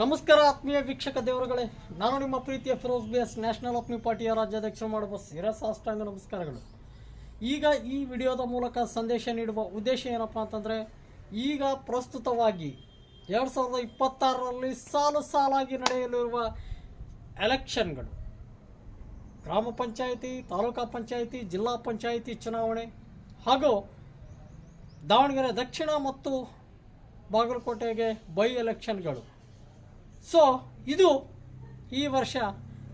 ನಮಸ್ಕಾರ ಆತ್ಮೀಯ ವೀಕ್ಷಕ ದೇವರುಗಳೇ. ನಾನು ನಿಮ್ಮ ಪ್ರೀತಿಯ ಫಿರೋಸ್ ಬಿ ಎಸ್ ನ್ಯಾಷನಲ್ ಆಫ್ಮಿ ಪಾರ್ಟಿಯ ರಾಜ್ಯಾಧ್ಯಕ್ಷ ಮಾಡುವ ಶಿರಸಾಷ್ಟಾಂಗ ನಮಸ್ಕಾರಗಳು. ಈಗ ಈ ವಿಡಿಯೋದ ಮೂಲಕ ಸಂದೇಶ ನೀಡುವ ಉದ್ದೇಶ ಏನಪ್ಪ ಅಂತಂದರೆ, ಈಗ ಪ್ರಸ್ತುತವಾಗಿ ಎರಡು ಸಾವಿರದ ಇಪ್ಪತ್ತಾರರಲ್ಲಿ ಸಾಲು ಸಾಲಾಗಿ ನಡೆಯಲಿರುವ ಎಲೆಕ್ಷನ್ಗಳು. ಗ್ರಾಮ ಪಂಚಾಯಿತಿ, ತಾಲೂಕಾ ಪಂಚಾಯಿತಿ, ಜಿಲ್ಲಾ ಪಂಚಾಯಿತಿ ಚುನಾವಣೆ, ಹಾಗೂ ದಾವಣಗೆರೆ ದಕ್ಷಿಣ ಮತ್ತು ಬಾಗಲಕೋಟೆಗೆ ಬೈ ಎಲೆಕ್ಷನ್ಗಳು. ಸೊ ಇದು ಈ ವರ್ಷ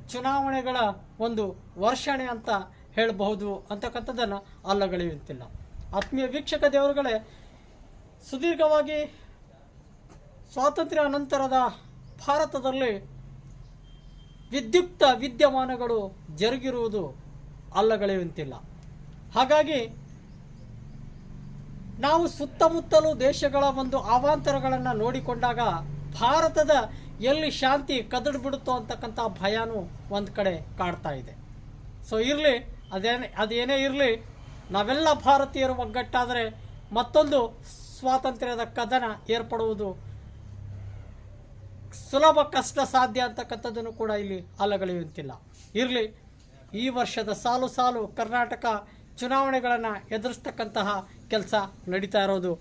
ಚುನಾವಣೆಗಳ ಒಂದು ವರ್ಷಣೆ ಅಂತ ಹೇಳಬಹುದು ಅಂತಕ್ಕಂಥದ್ದನ್ನು ಅಲ್ಲಗಳೆಯುತ್ತಿಲ್ಲ. ಆತ್ಮೀಯ ವೀಕ್ಷಕ ದೇವರುಗಳೇ, ಸುದೀರ್ಘವಾಗಿ ಸ್ವಾತಂತ್ರ್ಯ ನಂತರದ ಭಾರತದಲ್ಲಿ ವಿದ್ಯುಕ್ತ ವಿದ್ಯಮಾನಗಳು ಜರುಗಿರುವುದು ಅಲ್ಲಗಳೆಯುವಂತಿಲ್ಲ. ಹಾಗಾಗಿ ನಾವು ಸುತ್ತಮುತ್ತಲು ದೇಶಗಳ ಒಂದು ಅವಾಂತರಗಳನ್ನು ನೋಡಿಕೊಂಡಾಗ ಭಾರತದ ಎಲ್ಲಿ ಶಾಂತಿ ಕದಡ್ ಬಿಡುತ್ತೋ ಅಂತಕ್ಕಂಥ ಭಯನೂ ಒಂದು ಕಡೆ ಕಾಡ್ತಾ ಇದೆ. ಸೊ ಇರಲಿ, ಅದೇನೇ ಅದೇನೇ ಇರಲಿ, ನಾವೆಲ್ಲ ಭಾರತೀಯರು ಒಗ್ಗಟ್ಟಾದರೆ ಮತ್ತೊಂದು ಸ್ವಾತಂತ್ರ್ಯದ ಕದನ ಏರ್ಪಡುವುದು ಸುಲಭ, ಕಷ್ಟ, ಸಾಧ್ಯ ಅಂತಕ್ಕಂಥದ್ದನ್ನು ಕೂಡ ಇಲ್ಲಿ ಅಲ್ಲಗಳೆಯುವಂತಿಲ್ಲ ಇರಲಿ, ಈ ವರ್ಷದ ಸಾಲು ಸಾಲು ಕರ್ನಾಟಕ ಚುನಾವಣೆಗಳನ್ನು ಎದುರಿಸ್ತಕ್ಕಂತಹ ಕೆಲಸ ನಡೀತಾ ಇರೋದು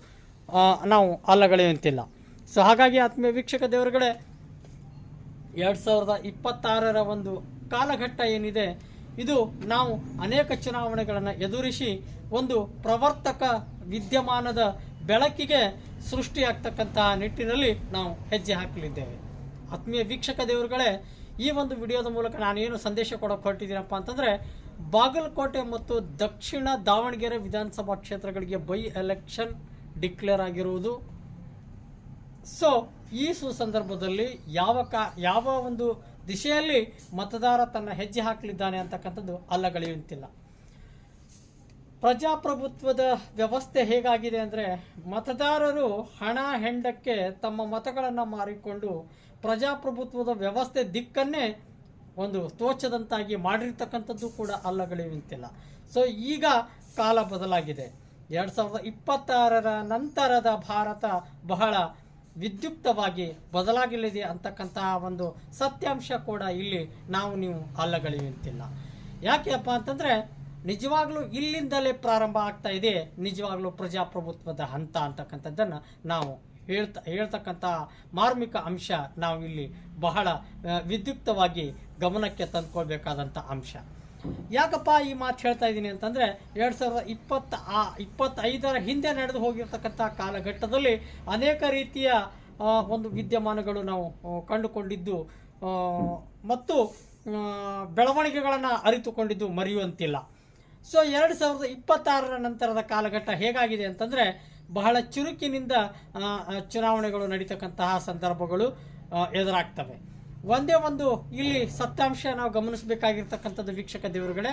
ನಾವು ಅಲ್ಲಗಳೆಯುವಂತಿಲ್ಲ ಸೊ ಹಾಗಾಗಿ ಆತ್ಮೀಯ ವೀಕ್ಷಕ ದೇವರುಗಳೇ ಎರಡು ಸಾವಿರದ ಇಪ್ಪತ್ತಾರರ ಒಂದು ಕಾಲಘಟ್ಟ ಏನಿದೆ, ಇದು ನಾವು ಅನೇಕ ಚುನಾವಣೆಗಳನ್ನು ಎದುರಿಸಿ ಒಂದು ಪ್ರವರ್ತಕ ವಿದ್ಯಮಾನದ ಬೆಳಕಿಗೆ ಸೃಷ್ಟಿಯಾಗ್ತಕ್ಕಂತಹ ನಿಟ್ಟಿನಲ್ಲಿ ನಾವು ಹೆಜ್ಜೆ ಹಾಕಲಿದ್ದೇವೆ. ಆತ್ಮೀಯ ವೀಕ್ಷಕ ದೇವರುಗಳೇ, ಈ ಒಂದು ವಿಡಿಯೋದ ಮೂಲಕ ನಾನೇನು ಸಂದೇಶ ಕೊಡೋಕೆ ಹೊರಟಿದ್ದೀನಪ್ಪ ಅಂತಂದರೆ, ಬಾಗಲಕೋಟೆ ಮತ್ತು ದಕ್ಷಿಣ ದಾವಣಗೆರೆ ವಿಧಾನಸಭಾ ಕ್ಷೇತ್ರಗಳಿಗೆ ಬೈ ಎಲೆಕ್ಷನ್ ಡಿಕ್ಲೇರ್ ಆಗಿರುವುದು ಸೊ ಈ ಸುಸಂದರ್ಭದಲ್ಲಿ ಯಾವ ಕಾ, ಯಾವ ಒಂದು ದಿಶೆಯಲ್ಲಿ ಮತದಾರ ತನ್ನ ಹೆಜ್ಜೆ ಹಾಕಲಿದ್ದಾನೆ ಅಂತಕ್ಕಂಥದ್ದು ಅಲ್ಲಗಳೆಯುವಂತಿಲ್ಲ ಪ್ರಜಾಪ್ರಭುತ್ವದ ವ್ಯವಸ್ಥೆ ಹೇಗಾಗಿದೆ ಅಂದರೆ ಮತದಾರರು ಹಣ ಹೆಂಡಕ್ಕೆ ತಮ್ಮ ಮತಗಳನ್ನು ಮಾರಿಕೊಂಡು ಪ್ರಜಾಪ್ರಭುತ್ವದ ವ್ಯವಸ್ಥೆ ದಿಕ್ಕನ್ನೇ ಒಂದು ತೋಚದಂತಾಗಿ ಮಾಡಿರ್ತಕ್ಕಂಥದ್ದು ಕೂಡ ಅಲ್ಲಗಳೆಯುವಂತಿಲ್ಲ ಸೊ ಈಗ ಕಾಲ ಬದಲಾಗಿದೆ. ಎರಡು ಸಾವಿರದ ಇಪ್ಪತ್ತಾರರ ನಂತರದ ಭಾರತ ಬಹಳ ವಿದ್ಯುಕ್ತವಾಗಿ ಬದಲಾಗಲಿದೆ ಅಂತಕ್ಕಂತಹ ಒಂದು ಸತ್ಯಾಂಶ ಕೂಡ ಇಲ್ಲಿ ನಾವು ನೀವು ಅಲ್ಲಗಳೆಯುವಂತಿಲ್ಲ ಯಾಕೆಪ್ಪ ಅಂತಂದರೆ ನಿಜವಾಗ್ಲೂ ಇಲ್ಲಿಂದಲೇ ಪ್ರಾರಂಭ ಆಗ್ತಾ ಇದೆ, ನಿಜವಾಗ್ಲೂ ಪ್ರಜಾಪ್ರಭುತ್ವದ ಹಂತ ಅಂತಕ್ಕಂಥದ್ದನ್ನು ನಾವು ಹೇಳ್ತಾ, ಹೇಳ್ತಕ್ಕಂಥ ಮಾರ್ಮಿಕ ಅಂಶ ನಾವು ಇಲ್ಲಿ ಬಹಳ ವಿದ್ಯುಕ್ತವಾಗಿ ಗಮನಕ್ಕೆ ತಂದ್ಕೊಳ್ಬೇಕಾದಂಥ ಅಂಶ. ಯಾಕಪ್ಪ ಈ ಮಾತು ಹೇಳ್ತಾ ಇದ್ದೀನಿ ಅಂತಂದರೆ ಎರಡು ಸಾವಿರದ ಇಪ್ಪತ್ತ ಆ ಇಪ್ಪತ್ತೈದರ ಹಿಂದೆ ನಡೆದು ಹೋಗಿರ್ತಕ್ಕಂಥ ಕಾಲಘಟ್ಟದಲ್ಲಿ ಅನೇಕ ರೀತಿಯ ಒಂದು ವಿದ್ಯಮಾನಗಳು ನಾವು ಕಂಡುಕೊಂಡಿದ್ದು. ಮತ್ತು ಬೆಳವಣಿಗೆಗಳನ್ನು ಅರಿತುಕೊಂಡಿದ್ದು ಮರೆಯುವಂತಿಲ್ಲ. ಸೊ ಎರಡು ಸಾವಿರದ ಇಪ್ಪತ್ತಾರರ ನಂತರದ ಕಾಲಘಟ್ಟ ಹೇಗಾಗಿದೆ ಅಂತಂದರೆ ಬಹಳ ಚುರುಕಿನಿಂದ ಚುನಾವಣೆಗಳು ನಡೀತಕ್ಕಂತಹ ಸಂದರ್ಭಗಳು ಎದುರಾಗ್ತವೆ. ಒಂದೇ ಒಂದು ಇಲ್ಲಿ ಸತ್ಯಾಂಶ ನಾವು ಗಮನಿಸಬೇಕಾಗಿರ್ತಕ್ಕಂಥದ್ದು ವೀಕ್ಷಕ ದೇವರುಗಳೇ,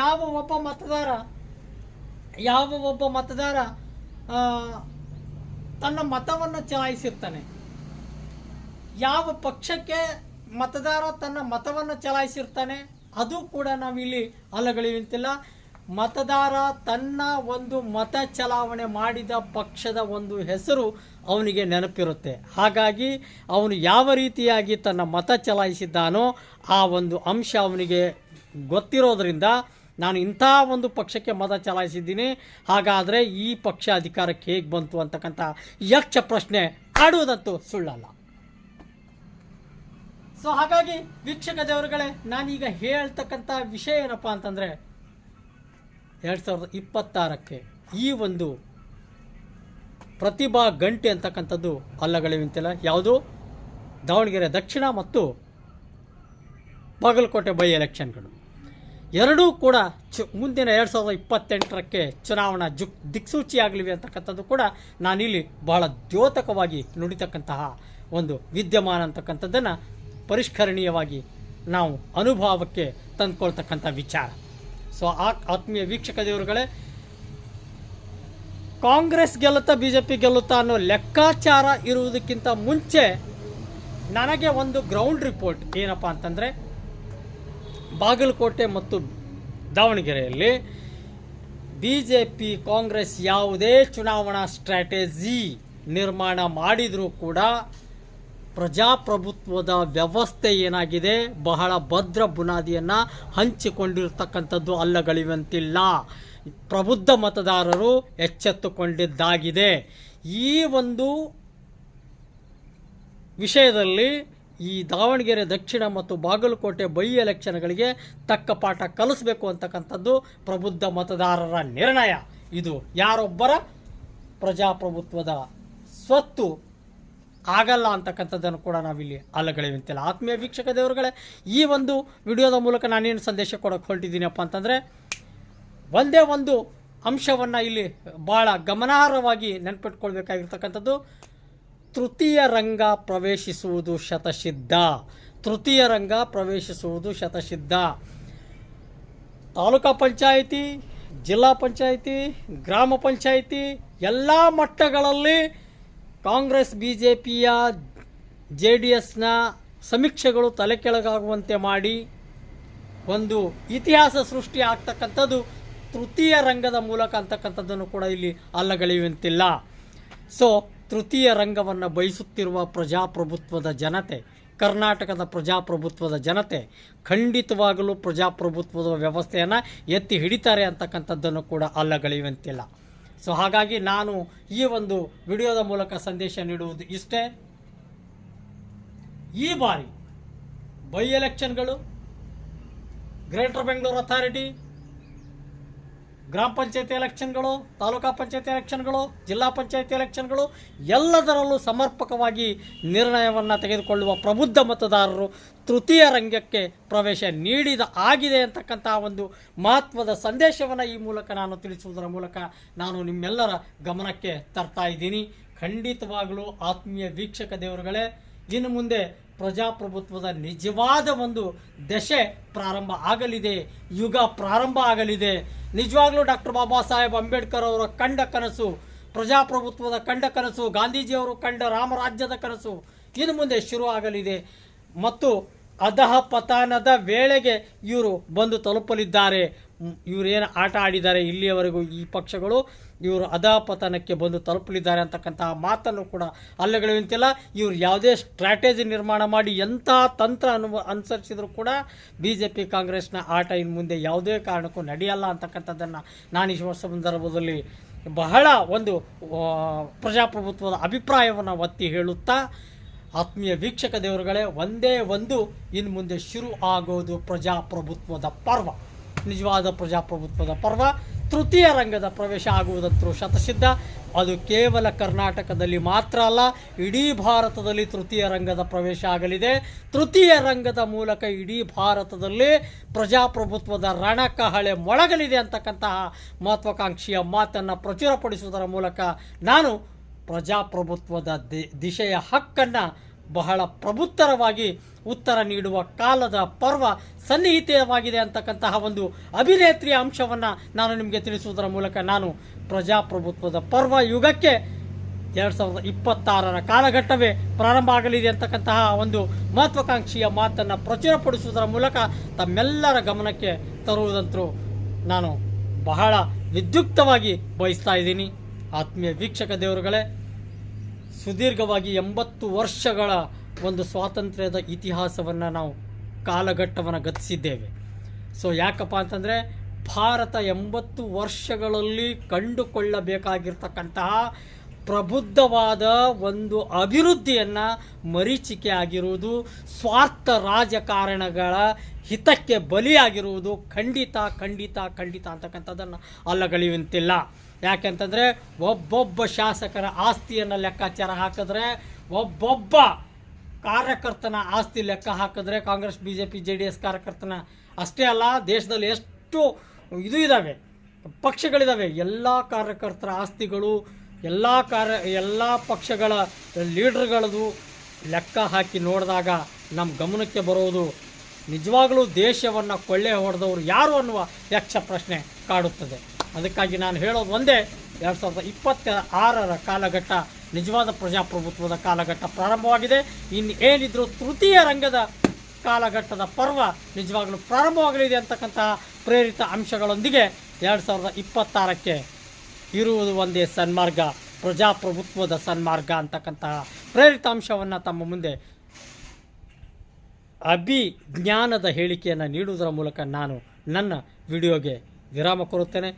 ಯಾವ ಒಬ್ಬ ಮತದಾರ, ಯಾವ ಒಬ್ಬ ಮತದಾರ ತನ್ನ ಮತವನ್ನು ಚಲಾಯಿಸಿರ್ತಾನೆ. ಯಾವ ಪಕ್ಷಕ್ಕೆ ಮತದಾರ ತನ್ನ ಮತವನ್ನು ಚಲಾಯಿಸಿರ್ತಾನೆ, ಅದು ಕೂಡ ನಾವಿಲ್ಲಿ ಅಲ್ಲಗಳೆಯುವಂತಿಲ್ಲ ಮತದಾರ ತನ್ನ ಒಂದು ಮತ ಚಲಾವಣೆ ಮಾಡಿದ ಪಕ್ಷದ ಒಂದು ಹೆಸರು ಅವನಿಗೆ ನೆನಪಿರುತ್ತೆ. ಹಾಗಾಗಿ ಅವನು ಯಾವ ರೀತಿಯಾಗಿ ತನ್ನ ಮತ ಚಲಾಯಿಸಿದ್ದಾನೋ ಆ ಒಂದು ಅಂಶ ಅವನಿಗೆ ಗೊತ್ತಿರೋದರಿಂದ ನಾನು ಇಂಥ ಒಂದು ಪಕ್ಷಕ್ಕೆ ಮತ ಚಲಾಯಿಸಿದ್ದೀನಿ. ಹಾಗಾದರೆ ಈ ಪಕ್ಷ ಅಧಿಕಾರಕ್ಕೆ ಹೇಗೆ ಬಂತು ಅಂತಕ್ಕಂಥ ಯಕ್ಷ ಪ್ರಶ್ನೆ ಆಡುವುದಂತೂ ಸುಳ್ಳಲ್ಲ. ಸೊ ಹಾಗಾಗಿ ವೀಕ್ಷಕ ದೇವರುಗಳೇ, ನಾನೀಗ ಹೇಳ್ತಕ್ಕಂಥ ವಿಷಯ ಏನಪ್ಪ ಅಂತಂದರೆ ಎರಡು ಸಾವಿರದ ಇಪ್ಪತ್ತಾರಕ್ಕೆ ಈ ಒಂದು ಪ್ರತಿಭಾ ಗಂಟೆ ಅಂತಕ್ಕಂಥದ್ದು ಅಲ್ಲಗಳೆಯುವಂತಿಲ್ಲ ಯಾವುದು? ದಾವಣಗೆರೆ ದಕ್ಷಿಣ ಮತ್ತು ಬಾಗಲಕೋಟೆ ಬೈ ಎಲೆಕ್ಷನ್ಗಳು. ಎರಡೂ ಕೂಡ ಚು, ಮುಂದಿನ ಎರಡು ಸಾವಿರದ ಇಪ್ಪತ್ತೆಂಟರಕ್ಕೆ ಚುನಾವಣಾ ಜು ದಿಕ್ಸೂಚಿಯಾಗಲಿವೆ ಅಂತಕ್ಕಂಥದ್ದು ಕೂಡ ನಾನಿಲ್ಲಿ ಬಹಳ ದ್ಯೋತಕವಾಗಿ ನುಡಿತಕ್ಕಂತಹ ಒಂದು ವಿದ್ಯಮಾನ ಅಂತಕ್ಕಂಥದ್ದನ್ನು ಪರಿಷ್ಕರಣೀಯವಾಗಿ ನಾವು ಅನುಭವಕ್ಕೆ ತಂದುಕೊಳ್ತಕ್ಕಂಥ ವಿಚಾರ. ಸೊ ಆ ಆತ್ಮೀಯ ವೀಕ್ಷಕ ದೇವರುಗಳೇ ಕಾಂಗ್ರೆಸ್ ಗೆಲ್ಲುತ್ತಾ ಬಿ ಜೆ ಪಿ ಗೆಲ್ಲುತ್ತಾ ಅನ್ನೋ ಲೆಕ್ಕಾಚಾರ ಇರುವುದಕ್ಕಿಂತ ಮುಂಚೆ ನನಗೆ ಒಂದು ಗ್ರೌಂಡ್ ರಿಪೋರ್ಟ್ ಏನಪ್ಪ ಅಂತಂದರೆ, ಬಾಗಲಕೋಟೆ ಮತ್ತು ದಾವಣಗೆರೆಯಲ್ಲಿ ಬಿ ಜೆ ಪಿ ಕಾಂಗ್ರೆಸ್ ಯಾವುದೇ ಚುನಾವಣಾ ಸ್ಟ್ರಾಟಜಿ ನಿರ್ಮಾಣ ಮಾಡಿದರೂ ಕೂಡ ಪ್ರಜಾಪ್ರಭುತ್ವದ ವ್ಯವಸ್ಥೆ ಏನಾಗಿದೆ? ಬಹಳ ಭದ್ರ ಬುನಾದಿಯನ್ನು ಹಂಚಿಕೊಂಡಿರ್ತಕ್ಕಂಥದ್ದು ಅಲ್ಲಗಳಿವಂತಿಲ್ಲ. ಪ್ರಬುದ್ಧ ಮತದಾರರು ಎಚ್ಚೆತ್ತುಕೊಂಡಿದ್ದಾಗಿದೆ. ಈ ಒಂದು ವಿಷಯದಲ್ಲಿ ಈ ದಾವಣಗೆರೆ, ದಕ್ಷಿಣ ಮತ್ತು ಬಾಗಲಕೋಟೆ ಬೈ ಎಲೆಕ್ಷನ್ಗಳಿಗೆ ತಕ್ಕ ಪಾಠ ಕಲಿಸಬೇಕು ಅಂತಕ್ಕಂಥದ್ದು ಪ್ರಬುದ್ಧ ಮತದಾರರ ನಿರ್ಣಯ. ಇದು ಯಾರೊಬ್ಬರ ಪ್ರಜಾಪ್ರಭುತ್ವದ ಸ್ವತ್ತು ಆಗಲ್ಲ ಅಂತಕ್ಕಂಥದ್ದನ್ನು ಕೂಡ ನಾವಿಲ್ಲಿ ಅಲ್ಲಗಳಿವಂತಿಲ್ಲ ಆತ್ಮೀಯ ವೀಕ್ಷಕ ದೇವರುಗಳೇ, ಈ ಒಂದು ವಿಡಿಯೋದ ಮೂಲಕ ನಾನೇನು ಸಂದೇಶ ಕೊಡೋಕೆ ಹೊರಟಿದ್ದೀನಪ್ಪ ಅಂತಂದರೆ, ಒಂದೇ ಒಂದು ಅಂಶವನ್ನು ಇಲ್ಲಿ ಭಾಳ ಗಮನಾರ್ಹವಾಗಿ ನೆನಪಿಟ್ಕೊಳ್ಬೇಕಾಗಿರ್ತಕ್ಕಂಥದ್ದು, ತೃತೀಯ ರಂಗ ಪ್ರವೇಶಿಸುವುದು ಶತಸಿದ್ಧ. ತೃತೀಯ ರಂಗ ಪ್ರವೇಶಿಸುವುದು ಶತಸಿದ್ಧ. ತಾಲೂಕಾ ಪಂಚಾಯಿತಿ, ಜಿಲ್ಲಾ ಪಂಚಾಯಿತಿ, ಗ್ರಾಮ ಪಂಚಾಯಿತಿ, ಎಲ್ಲ ಮಟ್ಟಗಳಲ್ಲಿ ಕಾಂಗ್ರೆಸ್ ಬಿ ಜೆ ಪಿಯ ಜೆ ಡಿ ಎಸ್ನ ಸಮೀಕ್ಷೆಗಳು ತಲೆ ಕೆಳಗಾಗುವಂತೆ ಮಾಡಿ ಒಂದು ಇತಿಹಾಸ ಸೃಷ್ಟಿ ಆಗ್ತಕ್ಕಂಥದ್ದು ತೃತೀಯ ರಂಗದ ಮೂಲಕ ಅಂತಕ್ಕಂಥದ್ದನ್ನು ಕೂಡ ಇಲ್ಲಿ ಅಲ್ಲಗಳೆಯುವಂತಿಲ್ಲ. ಸೊ ತೃತೀಯ ರಂಗವನ್ನು ಬಯಸುತ್ತಿರುವ ಪ್ರಜಾಪ್ರಭುತ್ವದ ಜನತೆ, ಕರ್ನಾಟಕದ ಪ್ರಜಾಪ್ರಭುತ್ವದ ಜನತೆ ಖಂಡಿತವಾಗಲೂ ಪ್ರಜಾಪ್ರಭುತ್ವದ ವ್ಯವಸ್ಥೆಯನ್ನು ಎತ್ತಿ ಹಿಡಿತಾರೆ ಅಂತಕ್ಕಂಥದ್ದನ್ನು ಕೂಡ ಅಲ್ಲಗಳೆಯುವಂತಿಲ್ಲ. ಸೊ ಹಾಗಾಗಿ ನಾನು ಈ ಒಂದು ವಿಡಿಯೋದ ಮೂಲಕ ಸಂದೇಶ ನೀಡುವುದು ಇಷ್ಟೇ. ಈ ಬಾರಿ ಬೈ ಎಲೆಕ್ಷನ್ಗಳು ಗ್ರೇಟರ್ ಬೆಂಗಳೂರು ಅಥಾರಿಟಿ ಗ್ರಾಮ ಪಂಚಾಯತಿ ಎಲೆಕ್ಷನ್ಗಳು, ತಾಲೂಕಾ ಪಂಚಾಯತಿ ಎಲೆಕ್ಷನ್ಗಳು, ಜಿಲ್ಲಾ ಪಂಚಾಯತಿ ಎಲೆಕ್ಷನ್ಗಳು, ಎಲ್ಲದರಲ್ಲೂ ಸಮರ್ಪಕವಾಗಿ ನಿರ್ಣಯವನ್ನು ತೆಗೆದುಕೊಳ್ಳುವ ಪ್ರಬುದ್ಧ ಮತದಾರರು ತೃತೀಯ ರಂಗಕ್ಕೆ ಪ್ರವೇಶ ನೀಡಿದ ಆಗಿದೆ ಅಂತಕ್ಕಂಥ ಒಂದು ಮಹತ್ವದ ಸಂದೇಶವನ್ನು ಈ ಮೂಲಕ ನಾನು ತಿಳಿಸುವುದರ ಮೂಲಕ ನಾನು ನಿಮ್ಮೆಲ್ಲರ ಗಮನಕ್ಕೆ ತರ್ತಾ ಇದ್ದೀನಿ. ಖಂಡಿತವಾಗಲೂ ಆತ್ಮೀಯ ವೀಕ್ಷಕ ದೇವರುಗಳೇ, ಇನ್ನು ಮುಂದೆ ಪ್ರಜಾಪ್ರಭುತ್ವದ ನಿಜವಾದ ಒಂದು ದಶೆ ಪ್ರಾರಂಭ ಆಗಲಿದೆ, ಯುಗ ಪ್ರಾರಂಭ ಆಗಲಿದೆ. ನಿಜವಾಗ್ಲೂ ಡಾಕ್ಟರ್ ಬಾಬಾ ಸಾಹೇಬ್ ಅಂಬೇಡ್ಕರ್ ಅವರ ಕಂಡ ಕನಸು, ಪ್ರಜಾಪ್ರಭುತ್ವದ ಕಂಡ ಕನಸು, ಗಾಂಧೀಜಿಯವರು ಕಂಡ ರಾಮರಾಜ್ಯದ ಕನಸು ಇನ್ನು ಮುಂದೆ ಶುರು ಆಗಲಿದೆ. ಮತ್ತು ಅಧಃ ಪತನದ ವೇಳೆಗೆ ಇವರು ಬಂದು ತಲುಪಲಿದ್ದಾರೆ. ಇವರೇನು ಆಟ ಆಡಿದ್ದಾರೆ ಇಲ್ಲಿಯವರೆಗೂ ಈ ಪಕ್ಷಗಳು, ಇವರು ಅಧಾಪತನಕ್ಕೆ ಬಂದು ತಲುಪಲಿದ್ದಾರೆ ಅಂತಕ್ಕಂತಹ ಮಾತನ್ನು ಕೂಡ ಅಲ್ಲಗಳೆಯುವಂತಿಲ್ಲ ಇವರು ಯಾವುದೇ ಸ್ಟ್ರಾಟಜಿ ನಿರ್ಮಾಣ ಮಾಡಿ ಎಂಥ ತಂತ್ರ ಅನುಭವ ಅನುಸರಿಸಿದ್ರು ಕೂಡ ಬಿ ಜೆ ಪಿ ಕಾಂಗ್ರೆಸ್ನ ಆಟ ಇನ್ನು ಮುಂದೆ ಯಾವುದೇ ಕಾರಣಕ್ಕೂ ನಡೆಯಲ್ಲ ಅಂತಕ್ಕಂಥದ್ದನ್ನು ನಾನು ಈ ಸಂದರ್ಭದಲ್ಲಿ ಬಹಳ ಒಂದು ಪ್ರಜಾಪ್ರಭುತ್ವದ ಅಭಿಪ್ರಾಯವನ್ನು ಒತ್ತಿ ಹೇಳುತ್ತಾ ಆತ್ಮೀಯ ವೀಕ್ಷಕ ದೇವರುಗಳೇ, ಒಂದೇ ಒಂದು ಇನ್ನು ಮುಂದೆ ಶುರು ಆಗೋದು ಪ್ರಜಾಪ್ರಭುತ್ವದ ಪರ್ವ. ನಿಜವಾದ ಪ್ರಜಾಪ್ರಭುತ್ವದ ಪರ್ವ. ತೃತೀಯ ರಂಗದ ಪ್ರವೇಶ ಆಗುವುದಂತೂ ಶತಸಿದ್ಧ. ಅದು ಕೇವಲ ಕರ್ನಾಟಕದಲ್ಲಿ ಮಾತ್ರ ಅಲ್ಲ, ಇಡೀ ಭಾರತದಲ್ಲಿ ತೃತೀಯ ರಂಗದ ಪ್ರವೇಶ ಆಗಲಿದೆ. ತೃತೀಯ ರಂಗದ ಮೂಲಕ ಇಡೀ ಭಾರತದಲ್ಲಿ ಪ್ರಜಾಪ್ರಭುತ್ವದ ರಣಕಹಳೆ ಮೊಳಗಲಿದೆ ಅಂತಕ್ಕಂತಹ ಮಹತ್ವಾಕಾಂಕ್ಷಿಯ ಮಾತನ್ನು ಪ್ರಚುರಪಡಿಸುವುದರ ಮೂಲಕ ನಾನು ಪ್ರಜಾಪ್ರಭುತ್ವದ ದಿಶೆಯ ಹಕ್ಕನ್ನು ಬಹಳ ಪ್ರಬುತ್ತರವಾಗಿ ಉತ್ತರ ನೀಡುವ ಕಾಲದ ಪರ್ವ ಸನ್ನಿಹಿತವಾಗಿದೆ ಅಂತಕ್ಕಂತಹ ಒಂದು ಅಭಿನೇತ್ರಿಯ ಅಂಶವನ್ನು ನಾನು ನಿಮಗೆ ತಿಳಿಸುವುದರ ಮೂಲಕ ನಾನು ಪ್ರಜಾಪ್ರಭುತ್ವದ ಪರ್ವ ಯುಗಕ್ಕೆ ಎರಡು ಸಾವಿರದ ಇಪ್ಪತ್ತಾರರ ಕಾಲಘಟ್ಟವೇ ಪ್ರಾರಂಭ ಆಗಲಿದೆ ಅಂತಕ್ಕಂತಹ ಒಂದು ಮಹತ್ವಾಕಾಂಕ್ಷಿಯ ಮಾತನ್ನು ಪ್ರಚುರಪಡಿಸುವುದರ ಮೂಲಕ ತಮ್ಮೆಲ್ಲರ ಗಮನಕ್ಕೆ ತರುವುದಂತೂ ನಾನು ಬಹಳ ವಿದ್ಯುಕ್ತವಾಗಿ ಬಯಸ್ತಾ ಇದ್ದೀನಿ. ಆತ್ಮೀಯ ವೀಕ್ಷಕ ದೇವರುಗಳೇ ಸುದೀರ್ಘವಾಗಿ ಎಂಬತ್ತು ವರ್ಷಗಳ ಒಂದು ಸ್ವಾತಂತ್ರ್ಯದ ಇತಿಹಾಸವನ್ನು ನಾವು ಕಾಲಘಟ್ಟವನ್ನು ಗತಿಸಿದ್ದೇವೆ. ಸೊ ಯಾಕಪ್ಪ ಅಂತಂದರೆ ಭಾರತ ಎಂಬತ್ತು ವರ್ಷಗಳಲ್ಲಿ ಕಂಡುಕೊಳ್ಳಬೇಕಾಗಿರ್ತಕ್ಕಂತಹ ಪ್ರಬುದ್ಧವಾದ ಒಂದು ಅಭಿವೃದ್ಧಿಯನ್ನು ಮರೀಚಿಕೆ ಆಗಿರುವುದು, ಸ್ವಾರ್ಥ ರಾಜಕಾರಣಗಳ ಹಿತಕ್ಕೆ ಬಲಿಯಾಗಿರುವುದು ಖಂಡಿತ ಖಂಡಿತ ಖಂಡಿತ ಅಂತಕ್ಕಂಥದ್ದನ್ನು ಅಲ್ಲಗಳೆಯುವಂತಿಲ್ಲ. ಯಾಕೆಂತಂದರೆ ಒಬ್ಬೊಬ್ಬ ಶಾಸಕರ ಆಸ್ತಿಯನ್ನು ಲೆಕ್ಕಾಚಾರ ಹಾಕಿದ್ರೆ, ಒಬ್ಬೊಬ್ಬ ಕಾರ್ಯಕರ್ತನ ಆಸ್ತಿ ಲೆಕ್ಕ ಹಾಕಿದ್ರೆ Congress B J P J D S ಕಾರ್ಯಕರ್ತನ ಅಷ್ಟೇ ಅಲ್ಲ, ದೇಶದಲ್ಲಿ ಎಷ್ಟು ಇದು ಇದ್ದಾವೆ ಪಕ್ಷಗಳಿದ್ದಾವೆ ಎಲ್ಲ ಕಾರ್ಯಕರ್ತರ ಆಸ್ತಿಗಳು, ಎಲ್ಲ ಕಾರ್ಯ, ಎಲ್ಲ ಪಕ್ಷಗಳ ಲೀಡ್ರ್ಗಳದು ಲೆಕ್ಕ ಹಾಕಿ ನೋಡಿದಾಗ ನಮ್ಮ ಗಮನಕ್ಕೆ ಬರೋದು ನಿಜವಾಗಲೂ ದೇಶವನ್ನು ಕೊಳ್ಳೆ ಹೊಡೆದವರು ಯಾರು ಅನ್ನುವ ಯಕ್ಷ ಪ್ರಶ್ನೆ ಕಾಡುತ್ತದೆ. ಅದಕ್ಕಾಗಿ ನಾನು ಹೇಳೋದು ಒಂದೇ, ಎರಡು ಸಾವಿರದ ಇಪ್ಪತ್ತ ಆರರ ಕಾಲಘಟ್ಟ ನಿಜವಾದ ಪ್ರಜಾಪ್ರಭುತ್ವದ ಕಾಲಘಟ್ಟ ಪ್ರಾರಂಭವಾಗಿದೆ. ಇನ್ನು ಏನಿದ್ರು ತೃತೀಯ ರಂಗದ ಕಾಲಘಟ್ಟದ ಪರ್ವ ನಿಜವಾಗಲೂ ಪ್ರಾರಂಭವಾಗಲಿದೆ ಅಂತಕ್ಕಂತಹ ಪ್ರೇರಿತ ಅಂಶಗಳೊಂದಿಗೆ ಎರಡು ಸಾವಿರದ ಇಪ್ಪತ್ತಾರಕ್ಕೆ ಇರುವುದು ಒಂದೇ ಸನ್ಮಾರ್ಗ, ಪ್ರಜಾಪ್ರಭುತ್ವದ ಸನ್ಮಾರ್ಗ ಅಂತಕ್ಕಂತಹ ಪ್ರೇರಿತ ಅಂಶವನ್ನು ತಮ್ಮ ಮುಂದೆ ಅಭಿಜ್ಞಾನದ ಹೇಳಿಕೆಯನ್ನು ನೀಡುವುದರ ಮೂಲಕ ನಾನು ನನ್ನ ವಿಡಿಯೋಗೆ ವಿರಾಮ ಕೊಡುತ್ತೇನೆ.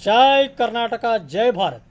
ಜೈ ಕರ್ನಾಟಕ ಜೈ ಭಾರತ್